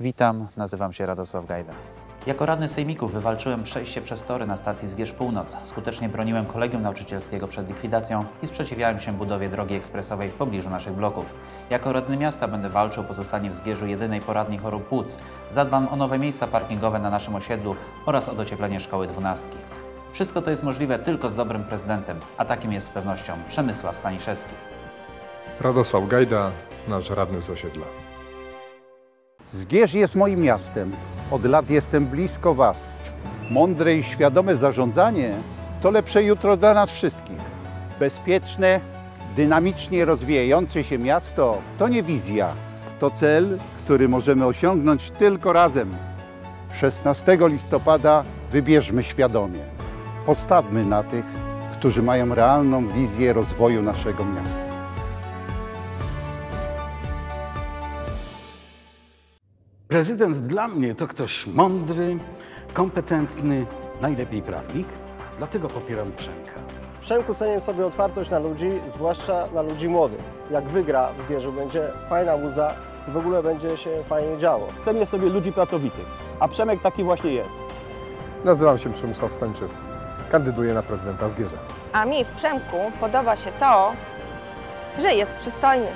Witam, nazywam się Radosław Gajda. Jako radny sejmików wywalczyłem przejście przez tory na stacji Zgierz Północ. Skutecznie broniłem kolegium nauczycielskiego przed likwidacją i sprzeciwiałem się budowie drogi ekspresowej w pobliżu naszych bloków. Jako radny miasta będę walczył o pozostanie w Zgierzu jedynej poradni chorób płuc. Zadbam o nowe miejsca parkingowe na naszym osiedlu oraz o docieplenie szkoły dwunastki. Wszystko to jest możliwe tylko z dobrym prezydentem, a takim jest z pewnością Przemysław Staniszewski. Radosław Gajda, nasz radny z osiedla. Zgierz jest moim miastem. Od lat jestem blisko Was. Mądre i świadome zarządzanie to lepsze jutro dla nas wszystkich. Bezpieczne, dynamicznie rozwijające się miasto to nie wizja. To cel, który możemy osiągnąć tylko razem. 16 listopada wybierzmy świadomie. Postawmy na tych, którzy mają realną wizję rozwoju naszego miasta. Prezydent dla mnie to ktoś mądry, kompetentny, najlepiej prawnik, dlatego popieram Przemka. Przemku cenię sobie otwartość na ludzi, zwłaszcza na ludzi młodych. Jak wygra w Zgierzu, będzie fajna łza i w ogóle będzie się fajnie działo. Cenię sobie ludzi pracowitych, a Przemek taki właśnie jest. Nazywam się Przemysław Stańczewski. Kandyduję na prezydenta Zgierza. A mi w Przemku podoba się to, że jest przystojny.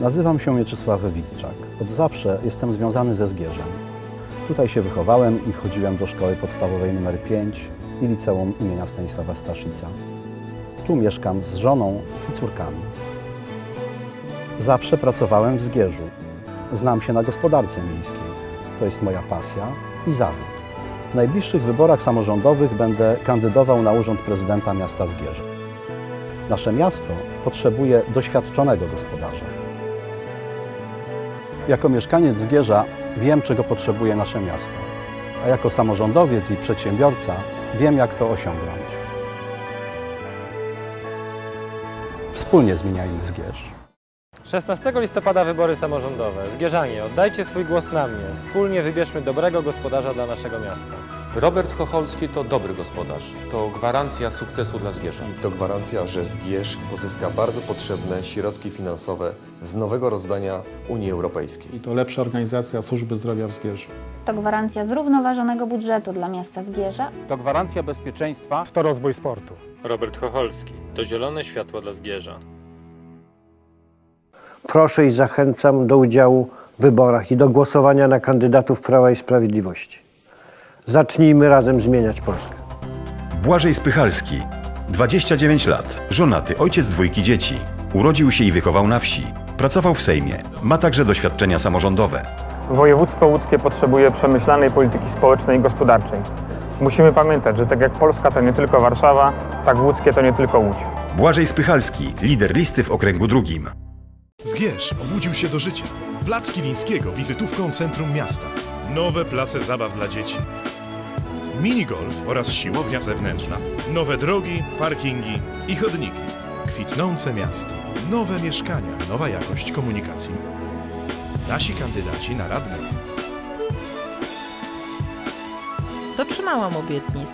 Nazywam się Mieczysław Witczak. Od zawsze jestem związany ze Zgierzem. Tutaj się wychowałem i chodziłem do szkoły podstawowej nr 5 i liceum imienia Stanisława Staszica. Tu mieszkam z żoną i córkami. Zawsze pracowałem w Zgierzu. Znam się na gospodarce miejskiej. To jest moja pasja i zawód. W najbliższych wyborach samorządowych będę kandydował na urząd prezydenta miasta Zgierza. Nasze miasto potrzebuje doświadczonego gospodarza. Jako mieszkaniec Zgierza wiem, czego potrzebuje nasze miasto, a jako samorządowiec i przedsiębiorca wiem, jak to osiągnąć. Wspólnie zmieniajmy Zgierz. 16 listopada wybory samorządowe. Zgierzanie, oddajcie swój głos na mnie. Wspólnie wybierzmy dobrego gospodarza dla naszego miasta. Robert Chocholski to dobry gospodarz. To gwarancja sukcesu dla Zgierza. To gwarancja, że Zgierz pozyska bardzo potrzebne środki finansowe z nowego rozdania Unii Europejskiej. I to lepsza organizacja służby zdrowia w Zgierzu. To gwarancja zrównoważonego budżetu dla miasta Zgierza. To gwarancja bezpieczeństwa. To rozwój sportu. Robert Chocholski. To zielone światło dla Zgierza. Proszę i zachęcam do udziału w wyborach i do głosowania na kandydatów Prawa i Sprawiedliwości. Zacznijmy razem zmieniać Polskę. Błażej Spychalski, 29 lat, żonaty, ojciec dwójki dzieci. Urodził się i wychował na wsi. Pracował w Sejmie. Ma także doświadczenia samorządowe. Województwo łódzkie potrzebuje przemyślanej polityki społecznej i gospodarczej. Musimy pamiętać, że tak jak Polska to nie tylko Warszawa, tak łódzkie to nie tylko Łódź. Błażej Spychalski, lider listy w okręgu drugim. Zgierz obudził się do życia. Plac Kilińskiego wizytówką centrum miasta. Nowe place zabaw dla dzieci. Minigolf oraz siłownia zewnętrzna. Nowe drogi, parkingi i chodniki. Kwitnące miasto. Nowe mieszkania, nowa jakość komunikacji. Nasi kandydaci na radnych. Dotrzymałam obietnic.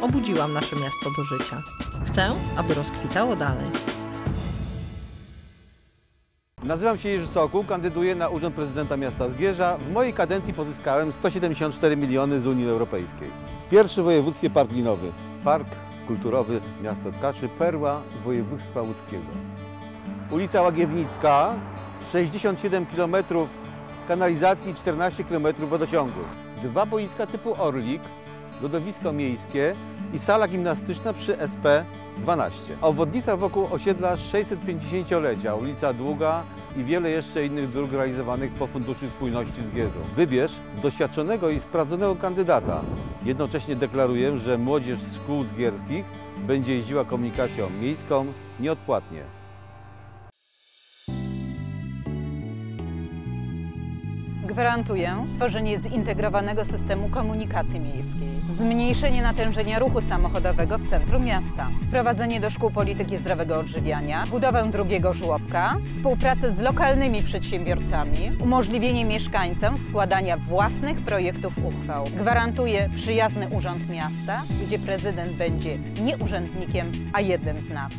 Obudziłam nasze miasto do życia. Chcę, aby rozkwitało dalej. Nazywam się Jerzy Sokół, kandyduję na Urząd Prezydenta Miasta Zgierza. W mojej kadencji pozyskałem 174 miliony z Unii Europejskiej. Pierwszy w województwie park linowy. Park kulturowy miasta Tkaczy, perła województwa łódzkiego. Ulica Łagiewnicka, 67 km kanalizacji, 14 km wodociągu. Dwa boiska typu Orlik, lodowisko miejskie i sala gimnastyczna przy SP 12. Obwodnica wokół osiedla 650-lecia, ulica Długa i wiele jeszcze innych dróg realizowanych po Funduszu Spójności z Gierzu. Wybierz doświadczonego i sprawdzonego kandydata. Jednocześnie deklaruję, że młodzież z szkół zgierskich będzie jeździła komunikacją miejską nieodpłatnie. Gwarantuję stworzenie zintegrowanego systemu komunikacji miejskiej, zmniejszenie natężenia ruchu samochodowego w centrum miasta, wprowadzenie do szkół polityki zdrowego odżywiania, budowę drugiego żłobka, współpracę z lokalnymi przedsiębiorcami, umożliwienie mieszkańcom składania własnych projektów uchwał. Gwarantuję przyjazny urząd miasta, gdzie prezydent będzie nie urzędnikiem, a jednym z nas.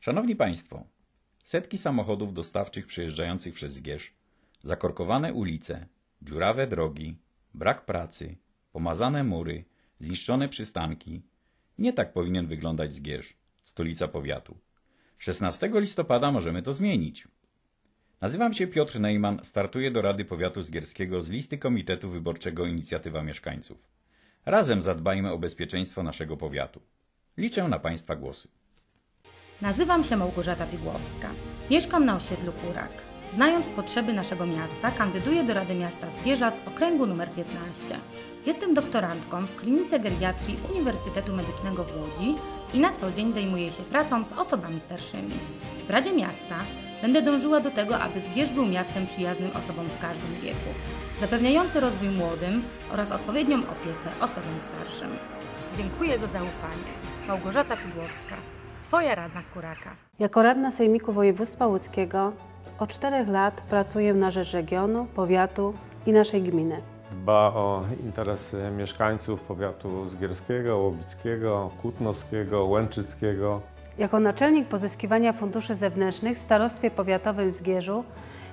Szanowni Państwo, setki samochodów dostawczych przejeżdżających przez Zgierz, zakorkowane ulice, dziurawe drogi, brak pracy, pomazane mury, zniszczone przystanki. Nie tak powinien wyglądać Zgierz, stolica powiatu. 16 listopada możemy to zmienić. Nazywam się Piotr Neyman, startuję do Rady Powiatu Zgierskiego z listy Komitetu Wyborczego Inicjatywa Mieszkańców. Razem zadbajmy o bezpieczeństwo naszego powiatu. Liczę na Państwa głosy. Nazywam się Małgorzata Pigłowska. Mieszkam na osiedlu Kurak. Znając potrzeby naszego miasta, kandyduję do Rady Miasta Zgierza z okręgu nr 15. Jestem doktorantką w klinice geriatrii Uniwersytetu Medycznego w Łodzi i na co dzień zajmuję się pracą z osobami starszymi. W Radzie Miasta będę dążyła do tego, aby Zgierz był miastem przyjaznym osobom w każdym wieku, zapewniający rozwój młodym oraz odpowiednią opiekę osobom starszym. Dziękuję za zaufanie. Małgorzata Pigłowska, Twoja radna z Kuraka. Jako radna Sejmiku Województwa Łódzkiego od czterech lat pracuję na rzecz regionu, powiatu i naszej gminy. Dba o interesy mieszkańców powiatu zgierskiego, łowickiego, kutnowskiego, łęczyckiego. Jako naczelnik pozyskiwania funduszy zewnętrznych w Starostwie Powiatowym w Zgierzu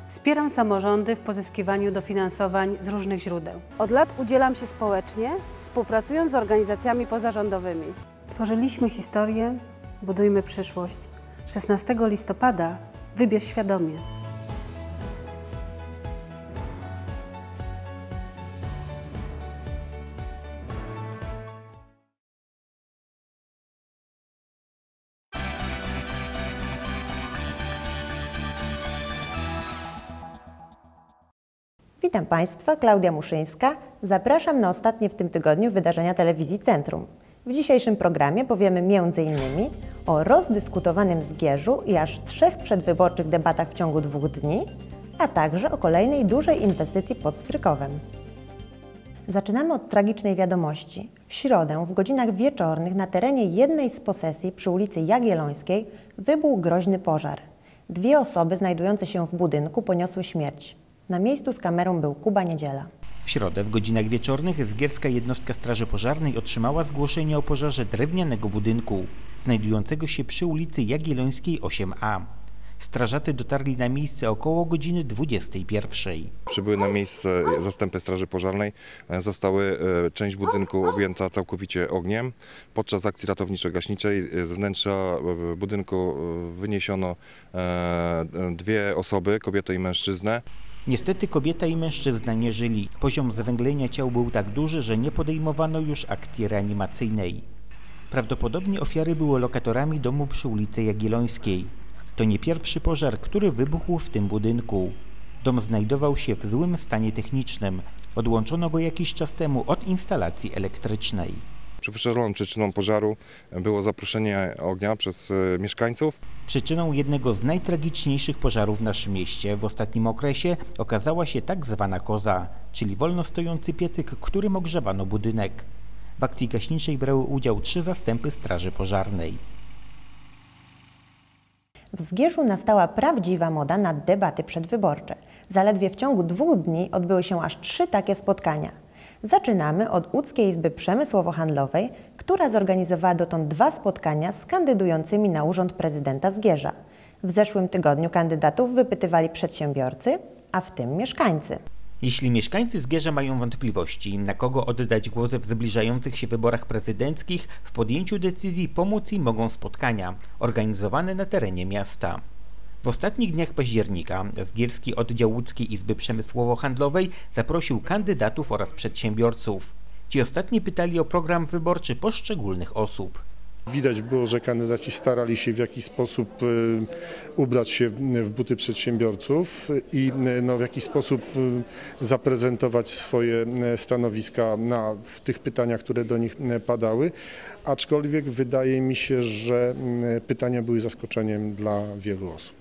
wspieram samorządy w pozyskiwaniu dofinansowań z różnych źródeł. Od lat udzielam się społecznie, współpracując z organizacjami pozarządowymi. Tworzyliśmy historię, budujmy przyszłość. 16 listopada wybierz świadomie. Witam Państwa, Klaudia Muszyńska. Zapraszam na ostatnie w tym tygodniu wydarzenia telewizji Centrum. W dzisiejszym programie powiemy m.in. o rozdyskutowanym Zgierzu i aż trzech przedwyborczych debatach w ciągu dwóch dni, a także o kolejnej dużej inwestycji pod Strykowem. Zaczynamy od tragicznej wiadomości. W środę w godzinach wieczornych na terenie jednej z posesji przy ulicy Jagiellońskiej wybuchł groźny pożar. Dwie osoby znajdujące się w budynku poniosły śmierć. Na miejscu z kamerą był Kuba Niedziela. W środę w godzinach wieczornych zgierska jednostka Straży Pożarnej otrzymała zgłoszenie o pożarze drewnianego budynku znajdującego się przy ulicy Jagiellońskiej 8A. Strażacy dotarli na miejsce około godziny 21. Przybyły na miejsce zastępy Straży Pożarnej. Zostały e, część budynku objęta całkowicie ogniem. Podczas akcji ratowniczo-gaśniczej z wnętrza e, budynku e, wyniesiono dwie osoby, kobietę i mężczyznę. Niestety kobieta i mężczyzna nie żyli. Poziom zwęglenia ciał był tak duży, że nie podejmowano już akcji reanimacyjnej. Prawdopodobnie ofiary były lokatorami domu przy ulicy Jagiellońskiej. To nie pierwszy pożar, który wybuchł w tym budynku. Dom znajdował się w złym stanie technicznym. Odłączono go jakiś czas temu od instalacji elektrycznej. Przypuszczalną przyczyną pożaru było zaproszenie ognia przez e, mieszkańców. Przyczyną jednego z najtragiczniejszych pożarów w naszym mieście w ostatnim okresie okazała się tak zwana koza, czyli wolno stojący piecyk, którym ogrzewano budynek. W akcji gaśniczej brały udział trzy zastępy Straży Pożarnej. W Zgierzu nastała prawdziwa moda na debaty przedwyborcze. Zaledwie w ciągu dwóch dni odbyły się aż trzy takie spotkania. Zaczynamy od Łódzkiej Izby Przemysłowo-Handlowej, która zorganizowała dotąd dwa spotkania z kandydującymi na urząd prezydenta Zgierza. W zeszłym tygodniu kandydatów wypytywali przedsiębiorcy, a w tym mieszkańcy. Jeśli mieszkańcy Zgierza mają wątpliwości, na kogo oddać głos w zbliżających się wyborach prezydenckich, w podjęciu decyzji pomóc im mogą spotkania organizowane na terenie miasta. W ostatnich dniach października Zgierski Oddział Łódzkiej Izby Przemysłowo-Handlowej zaprosił kandydatów oraz przedsiębiorców. Ci ostatni pytali o program wyborczy poszczególnych osób. Widać było, że kandydaci starali się w jakiś sposób y, ubrać się w buty przedsiębiorców i y, no, w jakiś sposób y, zaprezentować swoje stanowiska na, w tych pytaniach, które do nich padały. Aczkolwiek wydaje mi się, że pytania były zaskoczeniem dla wielu osób.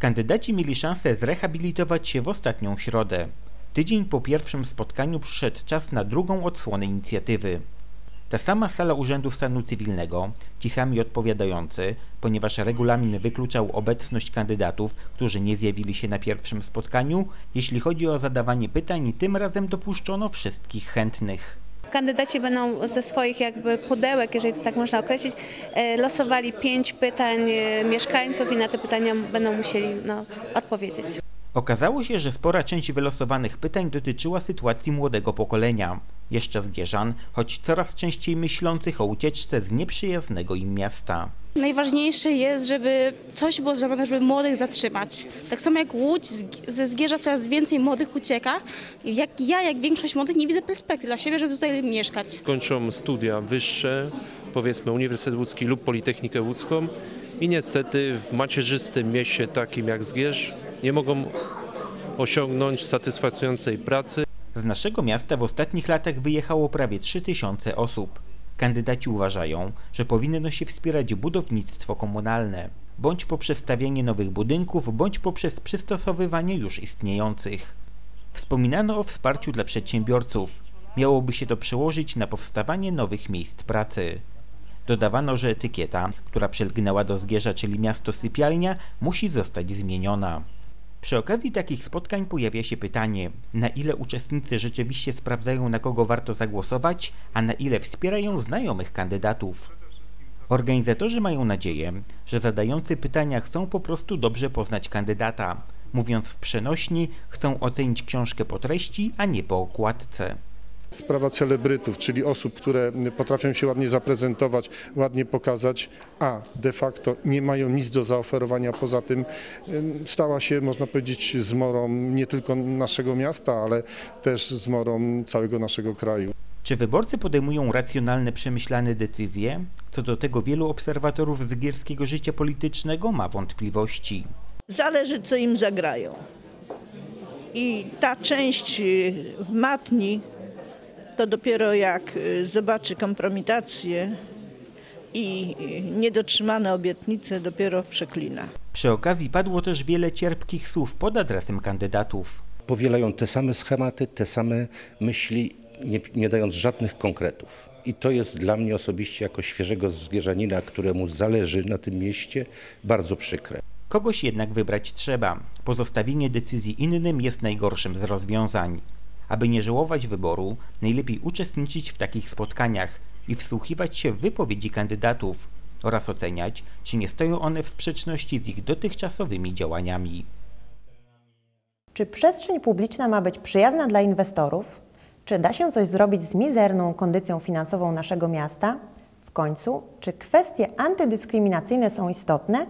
Kandydaci mieli szansę zrehabilitować się w ostatnią środę. Tydzień po pierwszym spotkaniu przyszedł czas na drugą odsłonę inicjatywy. Ta sama sala Urzędu Stanu Cywilnego, ci sami odpowiadający, ponieważ regulamin wykluczał obecność kandydatów, którzy nie zjawili się na pierwszym spotkaniu, jeśli chodzi o zadawanie pytań, tym razem dopuszczono wszystkich chętnych. Kandydaci będą ze swoich jakby pudełek, jeżeli to tak można określić, e, losowali pięć pytań e, mieszkańców i na te pytania będą musieli no, odpowiedzieć. Okazało się, że spora część wylosowanych pytań dotyczyła sytuacji młodego pokolenia, jeszcze Zgierzan, choć coraz częściej myślących o ucieczce z nieprzyjaznego im miasta. Najważniejsze jest, żeby coś było zrobione, żeby młodych zatrzymać. Tak samo jak Łódź ze Zgierza coraz więcej młodych ucieka. Jak ja, jak większość młodych, nie widzę perspektyw dla siebie, żeby tutaj mieszkać. Kończą studia wyższe, powiedzmy Uniwersytet Łódzki lub Politechnikę Łódzką i niestety w macierzystym mieście takim jak Zgierz nie mogą osiągnąć satysfakcjonującej pracy. Z naszego miasta w ostatnich latach wyjechało prawie 3000 osób. Kandydaci uważają, że powinno się wspierać budownictwo komunalne, bądź poprzez stawianie nowych budynków, bądź poprzez przystosowywanie już istniejących. Wspominano o wsparciu dla przedsiębiorców. Miałoby się to przełożyć na powstawanie nowych miejsc pracy. Dodawano, że etykieta, która przylgnęła do Zgierza, czyli miasto sypialnia, musi zostać zmieniona. Przy okazji takich spotkań pojawia się pytanie, na ile uczestnicy rzeczywiście sprawdzają, na kogo warto zagłosować, a na ile wspierają znajomych kandydatów. Organizatorzy mają nadzieję, że zadający pytania chcą po prostu dobrze poznać kandydata. Mówiąc w przenośni, chcą ocenić książkę po treści, a nie po okładce. Sprawa celebrytów, czyli osób, które potrafią się ładnie zaprezentować, ładnie pokazać, a de facto nie mają nic do zaoferowania poza tym, stała się, można powiedzieć, zmorą nie tylko naszego miasta, ale też zmorą całego naszego kraju. Czy wyborcy podejmują racjonalne, przemyślane decyzje? Co do tego wielu obserwatorów zgierskiego życia politycznego ma wątpliwości. Zależy, co im zagrają. I ta część w matni to dopiero jak zobaczy kompromitację i niedotrzymane obietnice, dopiero przeklina. Przy okazji padło też wiele cierpkich słów pod adresem kandydatów. Powielają te same schematy, te same myśli, nie, nie dając żadnych konkretów. I to jest dla mnie osobiście, jako świeżego zgierzanina, któremu zależy na tym mieście, bardzo przykre. Kogoś jednak wybrać trzeba. Pozostawienie decyzji innym jest najgorszym z rozwiązań. Aby nie żałować wyboru, najlepiej uczestniczyć w takich spotkaniach i wsłuchiwać się w wypowiedzi kandydatów oraz oceniać, czy nie stoją one w sprzeczności z ich dotychczasowymi działaniami. Czy przestrzeń publiczna ma być przyjazna dla inwestorów? Czy da się coś zrobić z mizerną kondycją finansową naszego miasta? W końcu, czy kwestie antydyskryminacyjne są istotne?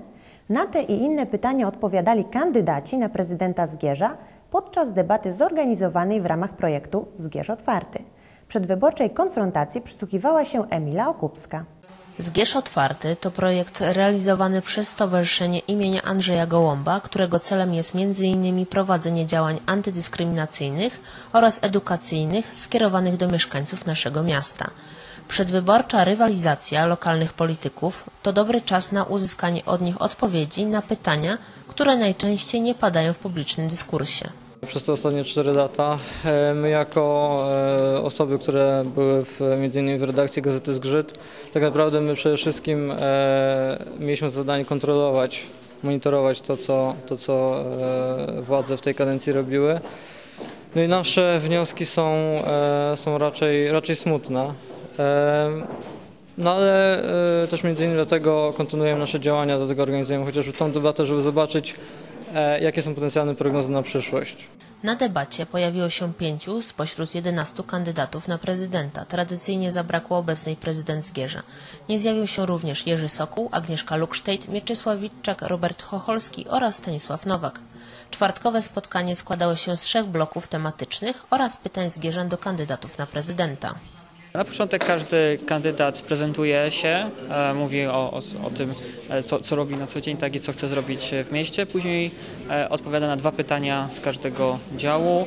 Na te i inne pytania odpowiadali kandydaci na prezydenta Zgierza podczas debaty zorganizowanej w ramach projektu Zgierz Otwarty. Przedwyborczej konfrontacji przysłuchiwała się Emila Okupska. Zgierz Otwarty to projekt realizowany przez Stowarzyszenie imienia Andrzeja Gołąba, którego celem jest m.in. prowadzenie działań antydyskryminacyjnych oraz edukacyjnych skierowanych do mieszkańców naszego miasta. Przedwyborcza rywalizacja lokalnych polityków to dobry czas na uzyskanie od nich odpowiedzi na pytania, które najczęściej nie padają w publicznym dyskursie. Przez te ostatnie 4 lata my jako osoby, które były w, między innymi w redakcji Gazety Zgrzyt, tak naprawdę my przede wszystkim mieliśmy zadanie kontrolować, monitorować to, co, to, co władze w tej kadencji robiły. No i nasze wnioski są, są raczej, raczej smutne. No ale też między innymi dlatego kontynuujemy nasze działania, dlatego organizujemy chociażby tą debatę, żeby zobaczyć, jakie są potencjalne prognozy na przyszłość. Na debacie pojawiło się pięciu spośród 11 kandydatów na prezydenta. Tradycyjnie zabrakło obecnej prezydent Zgierza. Nie zjawił się również Jerzy Sokół, Agnieszka Luksztejt, Mieczysław Witczak, Robert Chocholski oraz Stanisław Nowak. Czwartkowe spotkanie składało się z trzech bloków tematycznych oraz pytań Zgierzan do kandydatów na prezydenta. Na początek każdy kandydat prezentuje się, e, mówi o, o, o tym, e, co, co, robi na co dzień, tak i co chce zrobić w mieście. Później e, odpowiada na dwa pytania z każdego działu,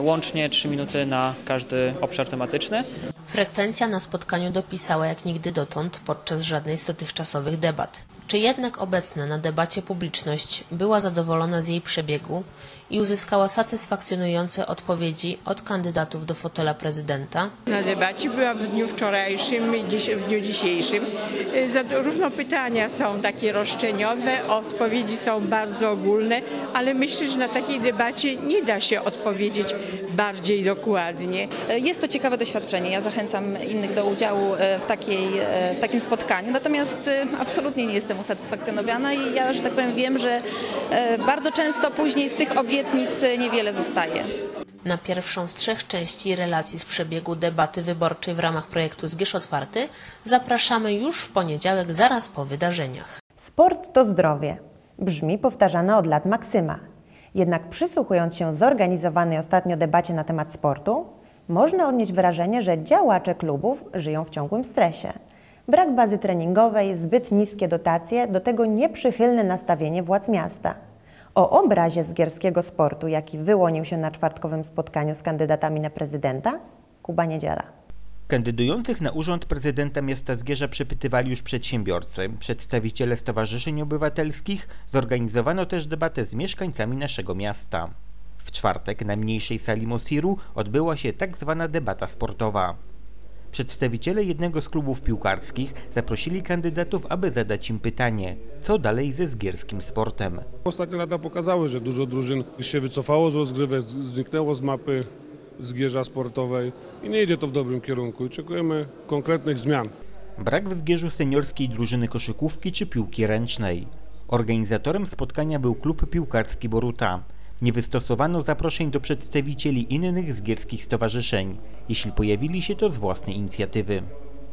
łącznie trzy minuty na każdy obszar tematyczny. Frekwencja na spotkaniu dopisała jak nigdy dotąd podczas żadnej z dotychczasowych debat. Czy jednak obecna na debacie publiczność była zadowolona z jej przebiegu i uzyskała satysfakcjonujące odpowiedzi od kandydatów do fotela prezydenta? Na debacie byłam w dniu wczorajszym i dziś, w dniu dzisiejszym. Y, Zarówno pytania są takie roszczeniowe, odpowiedzi są bardzo ogólne, ale myślę, że na takiej debacie nie da się odpowiedzieć bardziej dokładnie. Jest to ciekawe doświadczenie. Ja zachęcam innych do udziału e, w, takiej, w takim spotkaniu. Natomiast absolutnie nie jestem usatysfakcjonowana i ja, że tak powiem, wiem, że e, bardzo często później z tych obietnic e, niewiele zostaje. Na pierwszą z trzech części relacji z przebiegu debaty wyborczej w ramach projektu Zgierz Otwarty zapraszamy już w poniedziałek zaraz po wydarzeniach. Sport to zdrowie. Brzmi powtarzana od lat maksyma. Jednak przysłuchując się zorganizowanej ostatnio debacie na temat sportu, można odnieść wrażenie, że działacze klubów żyją w ciągłym stresie. Brak bazy treningowej, zbyt niskie dotacje, do tego nieprzychylne nastawienie władz miasta. O obrazie zgierskiego sportu, jaki wyłonił się na czwartkowym spotkaniu z kandydatami na prezydenta, Kuba Niedziela. Kandydujących na urząd prezydenta miasta Zgierza przepytywali już przedsiębiorcy, przedstawiciele stowarzyszeń obywatelskich. Zorganizowano też debatę z mieszkańcami naszego miasta. W czwartek na mniejszej sali Mosiru odbyła się tak zwana debata sportowa. Przedstawiciele jednego z klubów piłkarskich zaprosili kandydatów, aby zadać im pytanie, co dalej ze zgierskim sportem. Ostatnie lata pokazały, że dużo drużyn się wycofało z rozgrywek, zniknęło z mapy zgierza sportowej i nie idzie to w dobrym kierunku. Oczekujemy konkretnych zmian. Brak w Zgierzu seniorskiej drużyny koszykówki czy piłki ręcznej. Organizatorem spotkania był klub piłkarski Boruta. Nie wystosowano zaproszeń do przedstawicieli innych zgierskich stowarzyszeń, jeśli pojawili się to z własnej inicjatywy.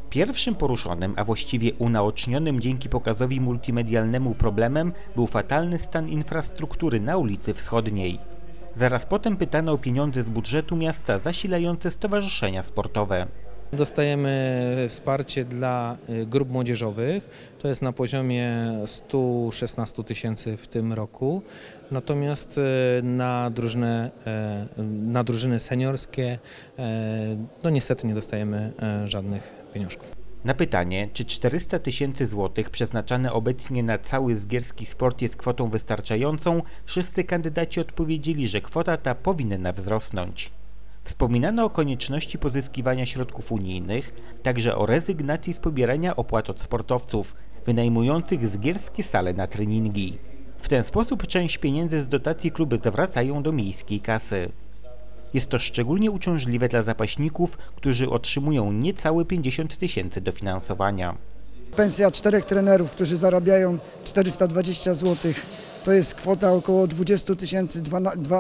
Pierwszym poruszonym, a właściwie unaocznionym dzięki pokazowi multimedialnemu problemem był fatalny stan infrastruktury na ulicy Wschodniej. Zaraz potem pytano o pieniądze z budżetu miasta zasilające stowarzyszenia sportowe. Dostajemy wsparcie dla y, grup młodzieżowych, to jest na poziomie 116 tysięcy w tym roku, natomiast y, na, e, na drużyny seniorskie e, no niestety nie dostajemy e, żadnych pieniążków. Na pytanie, czy 400 tysięcy złotych przeznaczane obecnie na cały zgierski sport jest kwotą wystarczającą, wszyscy kandydaci odpowiedzieli, że kwota ta powinna wzrosnąć. Wspominano o konieczności pozyskiwania środków unijnych, także o rezygnacji z pobierania opłat od sportowców wynajmujących zgierskie sale na treningi. W ten sposób część pieniędzy z dotacji kluby zwracają do miejskiej kasy. Jest to szczególnie uciążliwe dla zapaśników, którzy otrzymują niecałe 50 tysięcy dofinansowania. Pensja czterech trenerów, którzy zarabiają 420 zł, to jest kwota około 20 tysięcy,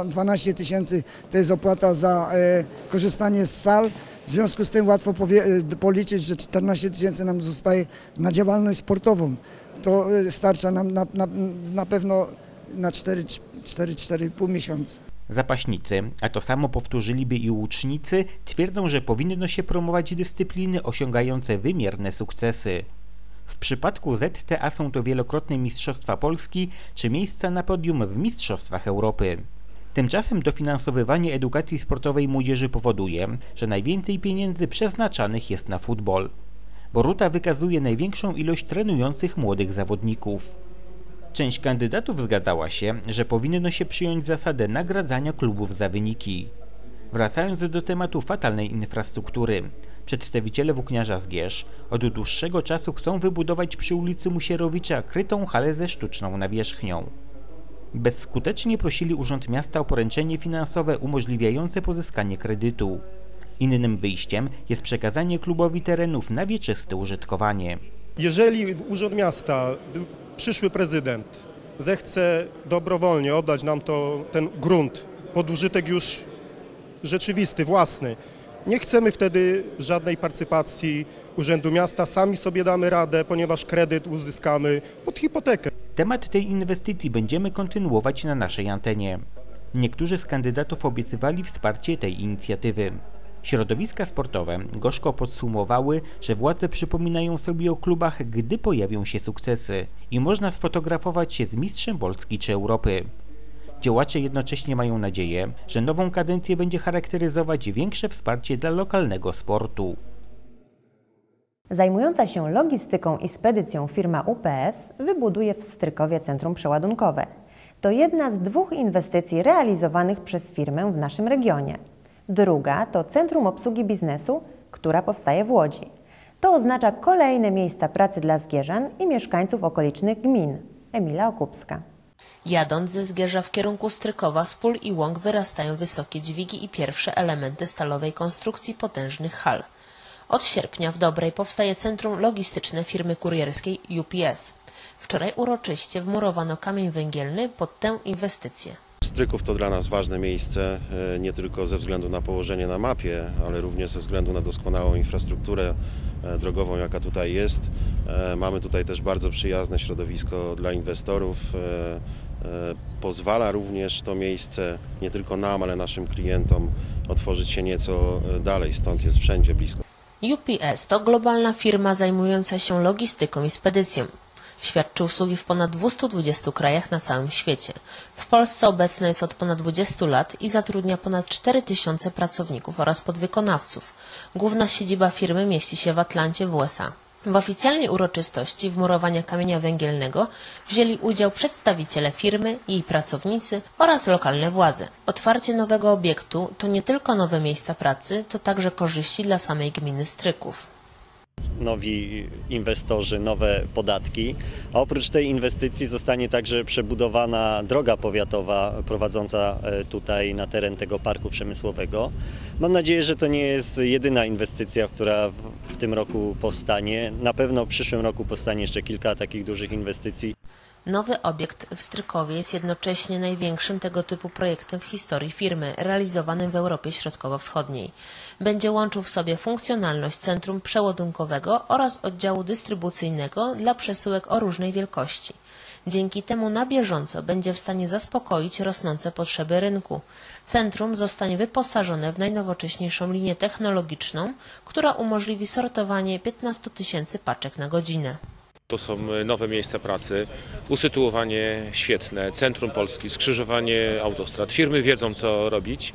12 tysięcy to jest opłata za e, korzystanie z sal. W związku z tym łatwo e, policzyć, że 14 tysięcy nam zostaje na działalność sportową. To e, starcza nam na, na, na pewno na 4-4,5 miesiąca. Zapaśnicy, a to samo powtórzyliby i łucznicy, twierdzą, że powinno się promować dyscypliny osiągające wymierne sukcesy. W przypadku ZTA są to wielokrotne Mistrzostwa Polski czy miejsca na podium w Mistrzostwach Europy. Tymczasem dofinansowywanie edukacji sportowej młodzieży powoduje, że najwięcej pieniędzy przeznaczanych jest na futbol. Boruta wykazuje największą ilość trenujących młodych zawodników. Część kandydatów zgadzała się, że powinno się przyjąć zasadę nagradzania klubów za wyniki. Wracając do tematu fatalnej infrastruktury, przedstawiciele włókniarza Zgierz od dłuższego czasu chcą wybudować przy ulicy Musierowicza krytą halę ze sztuczną nawierzchnią. Bezskutecznie prosili Urząd Miasta o poręczenie finansowe umożliwiające pozyskanie kredytu. Innym wyjściem jest przekazanie klubowi terenów na wieczyste użytkowanie. Jeżeli Urząd Miasta, przyszły prezydent zechce dobrowolnie oddać nam to, ten grunt pod użytek już rzeczywisty, własny, nie chcemy wtedy żadnej partycypacji Urzędu Miasta, sami sobie damy radę, ponieważ kredyt uzyskamy pod hipotekę. Temat tej inwestycji będziemy kontynuować na naszej antenie. Niektórzy z kandydatów obiecywali wsparcie tej inicjatywy. Środowiska sportowe gorzko podsumowały, że władze przypominają sobie o klubach, gdy pojawią się sukcesy i można sfotografować się z mistrzem Polski czy Europy. Działacze jednocześnie mają nadzieję, że nową kadencję będzie charakteryzować większe wsparcie dla lokalnego sportu. Zajmująca się logistyką i spedycją firma UPS wybuduje w Strykowie centrum przeładunkowe. To jedna z dwóch inwestycji realizowanych przez firmę w naszym regionie. Druga to Centrum Obsługi Biznesu, która powstaje w Łodzi. To oznacza kolejne miejsca pracy dla Zgierzan i mieszkańców okolicznych gmin. Emila Okupska. Jadąc ze Zgierza w kierunku Strykowa z pól i łąk wyrastają wysokie dźwigi i pierwsze elementy stalowej konstrukcji potężnych hal. Od sierpnia w Dobrej powstaje centrum logistyczne firmy kurierskiej UPS. Wczoraj uroczyście wmurowano kamień węgielny pod tę inwestycję. Stryków to dla nas ważne miejsce, e, nie tylko ze względu na położenie na mapie, ale również ze względu na doskonałą infrastrukturę e, drogową, jaka tutaj jest. E, Mamy tutaj też bardzo przyjazne środowisko dla inwestorów. Pozwala również to miejsce nie tylko nam, ale naszym klientom otworzyć się nieco dalej, stąd jest wszędzie blisko. UPS to globalna firma zajmująca się logistyką i spedycją. Świadczy usługi w ponad 220 krajach na całym świecie. W Polsce obecna jest od ponad 20 lat i zatrudnia ponad 4000 pracowników oraz podwykonawców. Główna siedziba firmy mieści się w Atlancie w USA. W oficjalnej uroczystości wmurowania kamienia węgielnego wzięli udział przedstawiciele firmy, jej pracownicy oraz lokalne władze. Otwarcie nowego obiektu to nie tylko nowe miejsca pracy, to także korzyści dla samej gminy Stryków nowi inwestorzy, nowe podatki. A oprócz tej inwestycji zostanie także przebudowana droga powiatowa prowadząca e, tutaj na teren tego parku przemysłowego. Mam nadzieję, że to nie jest jedyna inwestycja, która w tym roku powstanie. Na pewno w przyszłym roku powstanie jeszcze kilka takich dużych inwestycji. Nowy obiekt w Strykowie jest jednocześnie największym tego typu projektem w historii firmy, realizowanym w Europie Środkowo-Wschodniej. Będzie łączył w sobie funkcjonalność centrum przeładunkowego oraz oddziału dystrybucyjnego dla przesyłek o różnej wielkości. Dzięki temu na bieżąco będzie w stanie zaspokoić rosnące potrzeby rynku. Centrum zostanie wyposażone w najnowocześniejszą linię technologiczną, która umożliwi sortowanie 15 tysięcy paczek na godzinę. To są nowe miejsca pracy, usytuowanie świetne, centrum Polski, skrzyżowanie autostrad. Firmy wiedzą, co robić.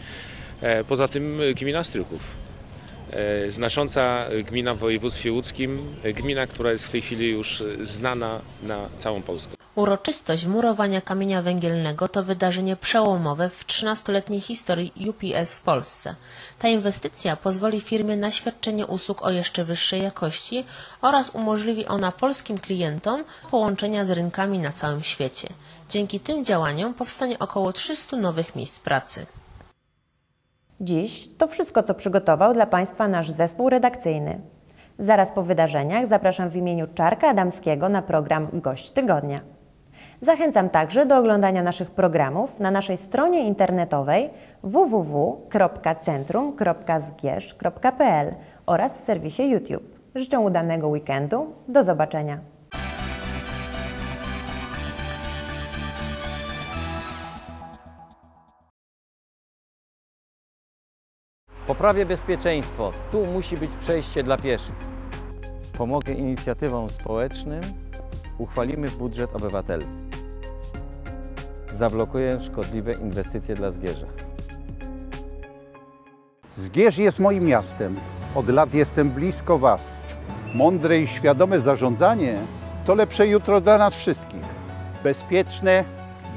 E, poza tym gmina Stryków. E, znacząca gmina w województwie łódzkim, gmina, która jest w tej chwili już znana na całą Polskę. Uroczystość murowania kamienia węgielnego to wydarzenie przełomowe w 13-letniej historii UPS w Polsce. Ta inwestycja pozwoli firmie na świadczenie usług o jeszcze wyższej jakości oraz umożliwi ona polskim klientom połączenia z rynkami na całym świecie. Dzięki tym działaniom powstanie około 300 nowych miejsc pracy. Dziś to wszystko, co przygotował dla Państwa nasz zespół redakcyjny. Zaraz po wydarzeniach zapraszam w imieniu Czarka Adamskiego na program Gość Tygodnia. Zachęcam także do oglądania naszych programów na naszej stronie internetowej www.centrum.zgierz.pl oraz w serwisie YouTube. Życzę udanego weekendu. Do zobaczenia. Poprawię bezpieczeństwo. Tu musi być przejście dla pieszych. Pomogę inicjatywom społecznym. Uchwalimy budżet obywatelski. Zablokuję szkodliwe inwestycje dla Zgierza. Zgierz jest moim miastem. Od lat jestem blisko Was. Mądre i świadome zarządzanie to lepsze jutro dla nas wszystkich. Bezpieczne,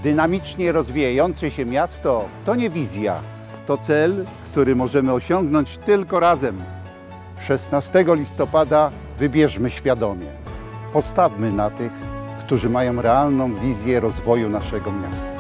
dynamicznie rozwijające się miasto to nie wizja, to cel, który możemy osiągnąć tylko razem. 16 listopada wybierzmy świadomie. Postawmy na tych, którzy mają realną wizję rozwoju naszego miasta.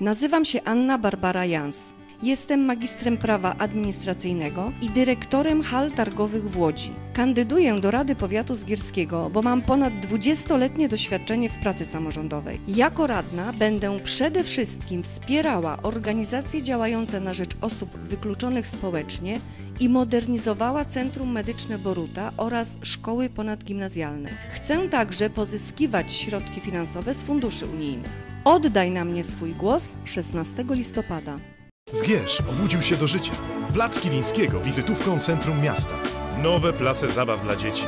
Nazywam się Anna Barbara Jans. Jestem magistrem prawa administracyjnego i dyrektorem hal targowych w Łodzi. Kandyduję do Rady Powiatu Zgierskiego, bo mam ponad 20-letnie doświadczenie w pracy samorządowej. Jako radna będę przede wszystkim wspierała organizacje działające na rzecz osób wykluczonych społecznie i modernizowała Centrum Medyczne Boruta oraz szkoły ponadgimnazjalne. Chcę także pozyskiwać środki finansowe z funduszy unijnych. Oddaj na mnie swój głos 16 listopada. Zgierz obudził się do życia. Plac Kilińskiego wizytówką centrum miasta. Nowe place zabaw dla dzieci.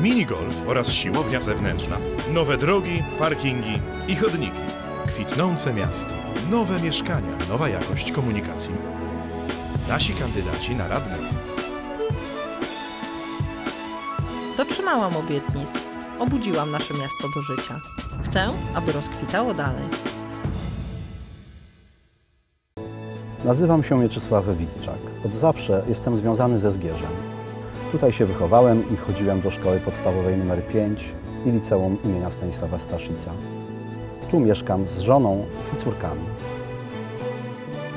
Minigolf oraz siłownia zewnętrzna. Nowe drogi, parkingi i chodniki. Kwitnące miasto. Nowe mieszkania, nowa jakość komunikacji. Nasi kandydaci na radnych. Dotrzymałam obietnic. Obudziłam nasze miasto do życia. Chcę, aby rozkwitało dalej. Nazywam się Mieczysław Witczak. Od zawsze jestem związany ze Zgierzem. Tutaj się wychowałem i chodziłem do szkoły podstawowej nr 5 i liceum imienia Stanisława Staszica. Tu mieszkam z żoną i córkami.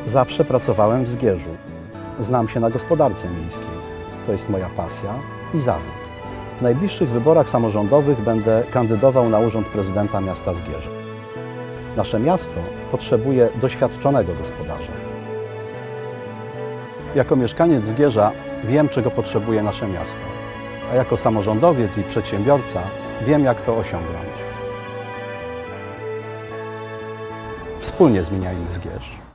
Zawsze pracowałem w Zgierzu. Znam się na gospodarce miejskiej. To jest moja pasja i zawód. W najbliższych wyborach samorządowych będę kandydował na urząd prezydenta miasta Zgierza. Nasze miasto potrzebuje doświadczonego gospodarza. Jako mieszkaniec Zgierza wiem, czego potrzebuje nasze miasto, a jako samorządowiec i przedsiębiorca wiem, jak to osiągnąć. Wspólnie zmieniajmy Zgierz.